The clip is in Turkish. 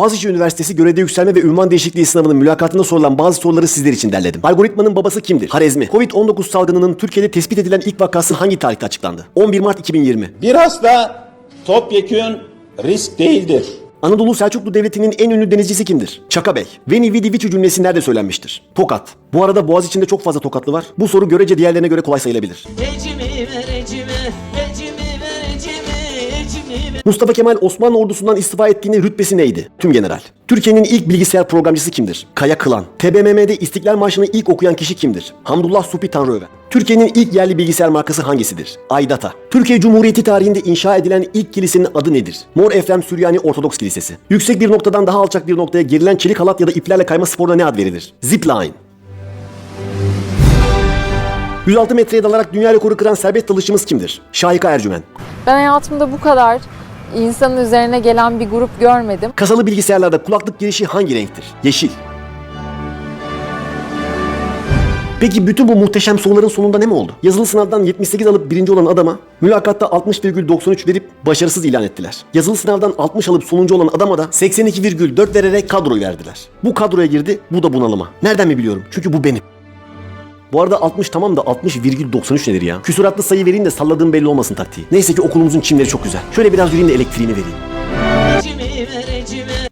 Boğaziçi Üniversitesi görevde yükselme ve ünvan değişikliği sınavının mülakatında sorulan bazı soruları sizler için derledim. Algoritmanın babası kimdir? Harezmi. Covid-19 salgınının Türkiye'de tespit edilen ilk vakası hangi tarihte açıklandı? 11 Mart 2020. Bir hasta topyekün risk değildir. Anadolu Selçuklu Devleti'nin en ünlü denizcisi kimdir? Çaka Bey. Veni vidi vici cümlesi nerede söylenmiştir? Tokat. Bu arada Boğaz içinde çok fazla tokatlı var. Bu soru görece diğerlerine göre kolay sayılabilir. Ecimi ver Mustafa Kemal Osmanlı ordusundan istifa ettiğinde rütbesi neydi? Tüm general. Türkiye'nin ilk bilgisayar programcısı kimdir? Kaya Kılan. TBMM'de İstiklal Marşı'nı ilk okuyan kişi kimdir? Hamdullah Supi Tanrıöven. Türkiye'nin ilk yerli bilgisayar markası hangisidir? Aydata. Türkiye Cumhuriyeti tarihinde inşa edilen ilk kilisenin adı nedir? Mor Efrem Süryani Ortodoks Kilisesi. Yüksek bir noktadan daha alçak bir noktaya gerilen çelik halat ya da iplerle kayma sporuna ne ad verilir? Zipline. 106 metreye dalarak dünya rekoru kıran serbest dalışçımız kimdir? Şahika Ercümen. Ben hayatımda bu kadar insanın üzerine gelen bir grup görmedim. Kasalı bilgisayarlarda kulaklık girişi hangi renktir? Yeşil. Peki bütün bu muhteşem soruların sonunda ne mi oldu? Yazılı sınavdan 78 alıp birinci olan adama mülakatta 60,93 verip başarısız ilan ettiler. Yazılı sınavdan 60 alıp sonuncu olan adama da 82,4 vererek kadroyu verdiler. Bu kadroya girdi, bu da bunalıma. Nereden mi biliyorum? Çünkü bu benim. Bu arada 60 tamam da 60,93 nedir ya? Küsuratlı sayı vereyim de salladığım belli olmasın taktiği. Neyse ki okulumuzun çimleri çok güzel. Şöyle biraz yürüyeyim de elektriğini vereyim. Cimri, cimri.